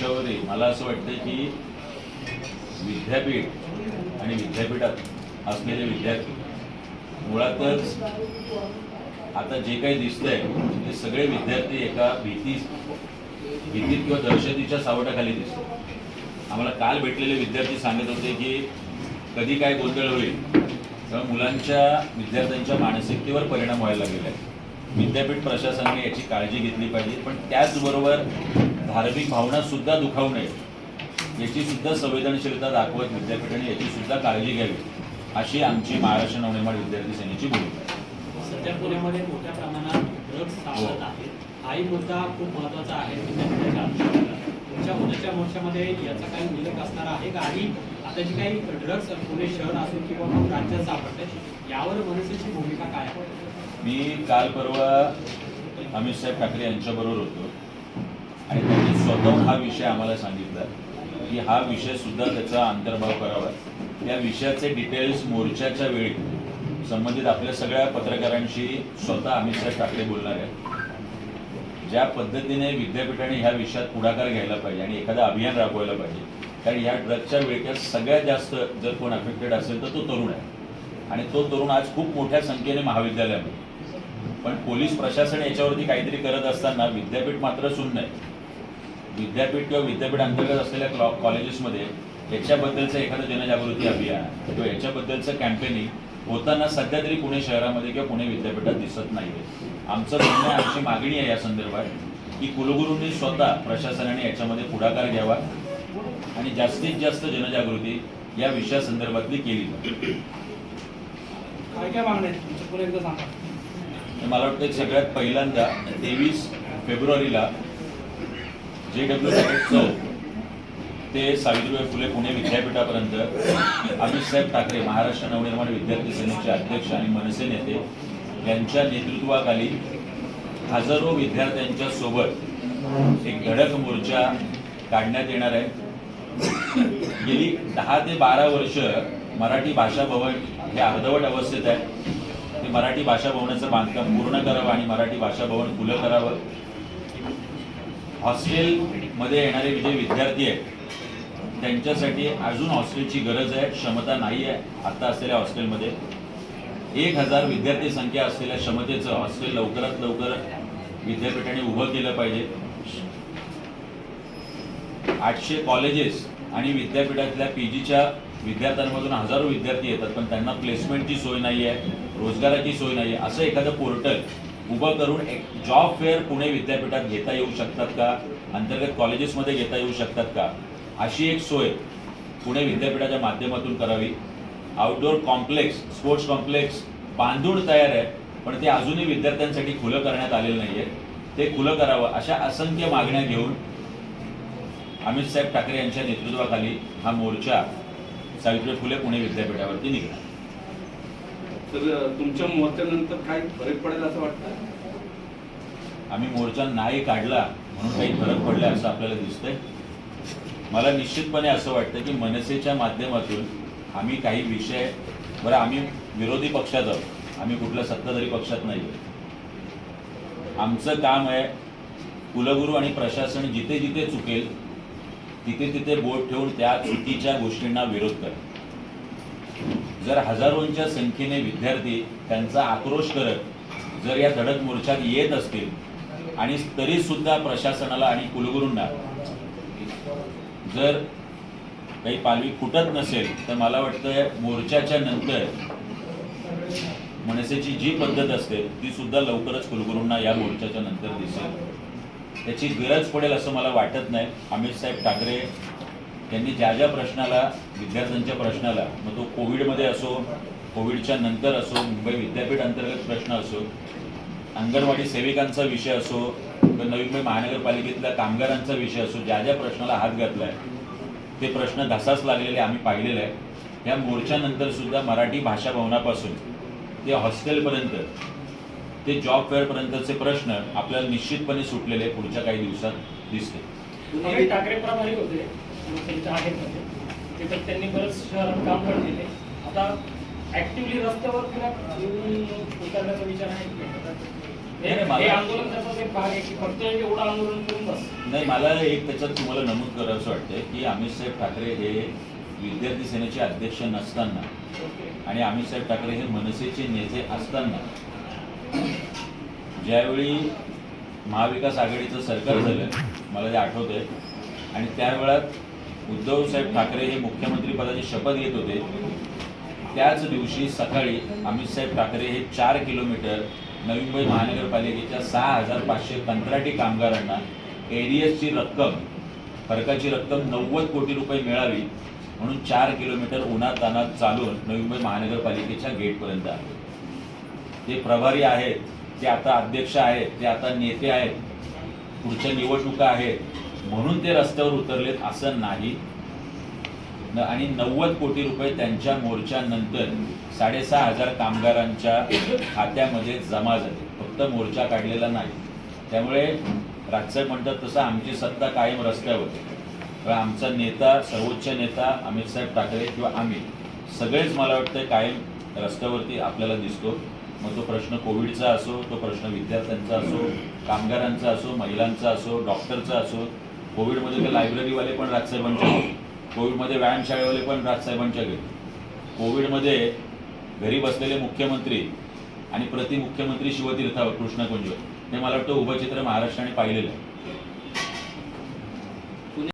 विषयावरही मला असं वाटतं की विद्यापीठ आणि विद्यापीठात असलेले विद्यार्थी मुळातच आता जे काही दिसतंय ते सगळे विद्यार्थी एका भीती भीतीत किंवा दहशतीच्या सावटाखाली दिसतात. आम्हाला काल भेटलेले विद्यार्थी सांगत होते की कधी काय गोंधळ होईल तेव्हा मुलांच्या विद्यार्थ्यांच्या मानसिकतेवर परिणाम व्हायला लागलेला आहे. विद्यापीठ प्रशासनाने याची काळजी घेतली पाहिजे पण त्याचबरोबर धार्मिक भावना सुद्धा दुखावू नये याची सुद्धा संवेदनशीलता दाखवत विद्यापीठाने याची सुद्धा काळजी घ्यावी अशी आमची महाराष्ट्र नवनिर्माण विद्यार्थी सेनेची भूमिका आहे. सध्या पुण्यामध्ये मोठ्या प्रमाणात ड्रग्ज सापडत आहेत. हाही मुद्दा खूप महत्त्वाचा आहे. विद्यापीठाच्या तुमच्या उद्याच्या मोर्चामध्ये याचा काही उल्लेख असणार आहे का? आणि आता जी काही ड्रग्ज पुणे शहर असेल किंवा मग राज्यात सापडते यावर मनसेची भूमिका काय आहे? मी काल परवा अमित साहेब ठाकरे यांच्याबरोबर होतो. आणि त्यांनी स्वतः हा विषय आम्हाला सांगितला. की हा विषय सुद्धा त्याचा अंतर्भाव करावा. या विषयाचे डिटेल्स मोर्चाच्या वेळी संबंधित आपल्या सगळ्या पत्रकारांशी स्वतः अमित साहेब ठाकरे बोलणार आहेत. ज्या पद्धतीने विद्यापीठाने ह्या विषयात पुढाकार घ्यायला पाहिजे आणि एखादं अभियान राबवायला पाहिजे कारण ह्या ड्रगच्या वेळेत सगळ्यात जास्त जर कोण अफेक्टेड असेल तर तो तरुण आहे. आणि तो तरुण आज खूप मोठ्या संख्येने महाविद्यालयामध्ये पण पोलीस प्रशासन याच्यावरती काहीतरी करत असताना विद्यापीठ मात्र शून्य आहे. विद्यापीठ किंवा विद्यापीठ अंतर्गत असलेल्या क्लॉ कॉलेजेसमध्ये याच्याबद्दलचं एखादं जनजागृती अभियान किंवा याच्याबद्दलचं कॅम्पेनिंग होताना सध्या तरी पुणे शहरामध्ये किंवा पुणे विद्यापीठात दिसत नाही आमचं म्हणणं आमची मागणी आहे या संदर्भात की कुलगुरूंनी स्वतः प्रशासनाने याच्यामध्ये पुढाकार घ्यावा आणि जास्तीत जास्त जनजागृती या विषयासंदर्भातली केली जावी. काय काय मागण्या आहेत तुमच्या पुन्हा एकदा सांगा मला वाटतं एक सगळ्यात पहिल्यांदा तेवीस फेब्रुवारीला जे डब्ल्यू चौक ते सावित्रीबाई फुले पुणे विद्यापीठापर्यंत अमित साहेब ठाकरे महाराष्ट्र नवनिर्माण विद्यार्थी सेनेचे अध्यक्ष आणि मनसे नेते यांच्या नेतृत्वाखाली हजारो विद्यार्थ्यांच्या सोबत एक धडक मोर्चा काढण्यात येणार आहे. गेली दहा ते बारा वर्ष मराठी भाषा भवन हे अर्धवट अवस्थेत आहे. मराठी भाषा भवनाचं बांधकाम पूर्ण करावं आणि मराठी भाषा भवन खुलं करावं. हॉस्टेलमध्ये येणारे जे विद्यार्थी आहेत त्यांच्यासाठी अजून हॉस्टेलची गरज आहे क्षमता नाही आहे आता असलेल्या हॉस्टेलमध्ये. एक हजार विद्यार्थी संख्या असलेल्या क्षमतेचं हॉस्टेल लवकरात लवकर विद्यापीठाने उभं केलं पाहिजे. आठशे कॉलेजेस आणि विद्यापीठातल्या पी जीच्या विद्यार्थ्यांमधून हजारो विद्यार्थी येतात पण त्यांना प्लेसमेंटची सोय नाही आहे रोजगाराची सोय नाही. असं एखादं पोर्टल उभं करून एक जॉब फेअर पुणे विद्यापीठात घेता येऊ शकतात का? अंतर्गत कॉलेजेसमध्ये घेता येऊ शकतात का? अशी एक सोय पुणे विद्यापीठाच्या माध्यमातून करावी. आउटडोअर कॉम्प्लेक्स स्पोर्ट्स कॉम्प्लेक्स बांधून तयार आहे पण ते अजूनही विद्यार्थ्यांसाठी खुलं करण्यात आलेलं नाही आहे ते खुलं करावं अशा असंख्य मागण्या घेऊन अमित साहेब ठाकरे यांच्या नेतृत्वाखाली हा मोर्चा सावित्री फुले पुणे विद्यापीठावरती निघाला तर तुमच्या मोर्चानंतर काय फरक पडेल असं वाटतं? आम्ही मोर्चा नाही काढला म्हणून काही फरक पडला असं आपल्याला दिसतंय. मला निश्चितपणे असं वाटतं की मनसेच्या माध्यमातून आम्ही काही विषय बरं आम्ही विरोधी पक्षात आहोत. आम्ही कुठल्या सत्ताधारी पक्षात नाही आमचं काम आहे कुलगुरू आणि प्रशासन जिथे जिथे चुकेल तिथे तिथे बोट ठेवून त्या चुकीच्या गोष्टींना विरोध करेल जर हजारोंच्या संख्येने विद्यार्थी त्यांचा आक्रोश करत जर या धडक मोर्चात येत असतील आणि तरी सुद्धा प्रशासनाला आणि कुलगुरूंना जर काही पालवी फुटत नसेल तर मला वाटतं मोर्चाच्या नंतर मनसेची जी पद्धत असते ती सुद्धा लवकरच कुलगुरूंना या मोर्चाच्या नंतर दिसेल. त्याची गरज पडेल असं मला वाटत नाही. अमित साहेब ठाकरे त्यांनी ज्या ज्या प्रश्नाला विद्यार्थ्यांच्या प्रश्नाला मग तो कोविडमध्ये असो कोविडच्या नंतर असो मुंबई विद्यापीठ अंतर्गत प्रश्न असो अंगणवाडी सेविकांचा विषय असो तर नवी मुंबई महानगरपालिकेतल्या कामगारांचा विषय असो ज्या ज्या प्रश्नाला हात घातलाय ते प्रश्न घसाच लागलेले आम्ही पाहिलेले आहे. या मोर्चानंतर सुद्धा मराठी भाषा भवनापासून ते हॉस्टेलपर्यंत ते जॉब फेअरपर्यंतचे प्रश्न आपल्याला निश्चितपणे सुटलेले पुढच्या काही दिवसात दिसते ठाकरे प्रभारी होते. त्यांच्या आहेत तिथं त्यांनी बरंच शहरात काम पण केले. आता ऍक्टिव्हली रस्त्यावर उतरण्याचा विचार आहे नाही, मला- आंदोलन एक भाग आहे की फक्त एवढं आंदोलन करून बस. नाही मला एक त्याच्यात तुम्हाला नमूद करावं असं वाटतं की अमित साहेब ठाकरे हे विद्यार्थी सेनेचे अध्यक्ष नसताना आणि अमित साहेब ठाकरे हे मनसेचे नेते असताना ज्यावेळी महाविकास आघाडीचं सरकार झालं मला ते आठवत आहे आणि त्यावेळात उद्धव साहेब ठाकरे हे मुख्यमंत्री पदाची शपथ घेत होते. त्याच दिवशी सकाळी अमितसाहेब ठाकरे हे चार किलोमीटर नवी मुंबई महानगरपालिकेच्या सहा हजार पाचशे कंत्राटी कामगारांना एरियसची रक्कम फरकाची रक्कम नव्वद कोटी रुपये मिळावी म्हणून चार किलोमीटर उन्हात तानात चालून नवी मुंबई महानगरपालिकेच्या गेटपर्यंत आले. ते प्रभारी आहेत ते आता अध्यक्ष आहेत ते आता नेते आहेत पुढच्या निवडणुका आहेत म्हणून ते रस्त्यावर उतरलेत असं नाही. आणि नव्वद कोटी रुपये त्यांच्या मोर्चानंतर साडेसहा हजार कामगारांच्या खात्यामध्ये जमा झाले. फक्त मोर्चा काढलेला नाही. त्यामुळे राजसाहेब म्हणतात तसं आमची सत्ता कायम रस्त्यावर आमचा नेता सर्वोच्च नेता अमित साहेब ठाकरे किंवा आम्ही सगळेच मला वाटतं कायम रस्त्यावरती आपल्याला दिसतो. मग तो प्रश्न कोविडचा असो तो प्रश्न विद्यार्थ्यांचा असो कामगारांचा असो महिलांचा असो डॉक्टरचा असो कोविडमध्ये तर लायब्ररीवाले पण राजसाहेबांच्या घरी. कोविडमध्ये व्यायामशाळेवाले पण राजसाहेबांच्या गेले कोविडमध्ये घरी बसलेले मुख्यमंत्री आणि प्रतिमुख्यमंत्री शिवतीर्थावर कृष्णकुंज हे मला वाटतं उभं चित्र महाराष्ट्राने पाहिलेलं आहे.